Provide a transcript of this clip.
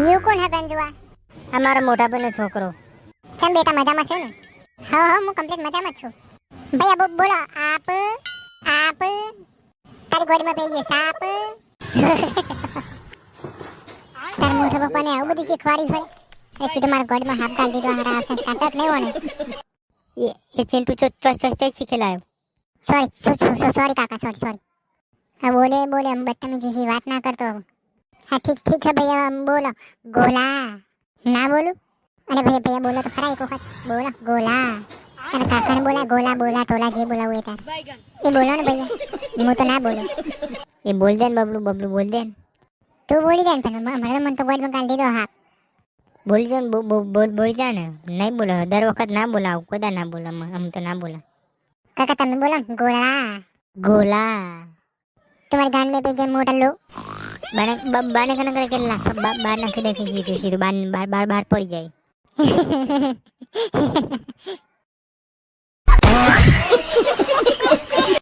You કોણ હે ગંજવા અમારો મોટા ભાઈનો છોકરો ચમ બેટા મજામાં છે ને હા હા હું કમ્પ્લીટ મજામાં છું ભાઈ અબો બોલો આપ આપ તારી ગોડીમાં બેહીએ સાપ તાર મોટા પપ્પાને આવું બધું શીખવાડી હોય એ સીધો મારા ગોડીમાં હાફ ગાંધી દો હારા આવશે કાચા લેવો ને એ ચિંટુ ચો ચોસ ચોસ ચોસ શીખેલા આવ્યો સોરી સોરી કાકા સોરી સોરી હા બોલે બોલે બદતમીજી વાત ના કરતો હું હા ઠીક ઠીક હે ભૈયા બોલો. ગોલા. ના બોલું? અરે ભૈયા ભૈયા બોલો તો ખરા એક વખત. બોલો ગોલા. અને કાકાને બોલા ગોલા બોલા ટોલા જે બોલાવું એ તાર. એ બોલો ને ભૈયા. હું તો ના બોલું. એ બોલ દે ને બબલું બબલું બોલ દે તું બોલી દે ને પણ મને મને તો કોઈ કાલ દીધો હા. બોલી ને બોલ બોલી જા ને. નહીં બોલો દર વખત ના બોલાવું કદા ના બોલો આમ તો ના બોલા. કાકા તમે બોલો ગોલા. ગોલા. તમારી ગાંડ બે પેજે મોટા લો. બાને બાને કને કરે કેટલા બા- બાર નાખી દે સીધું સીધું બાર બાર બાર બાર પડી જાય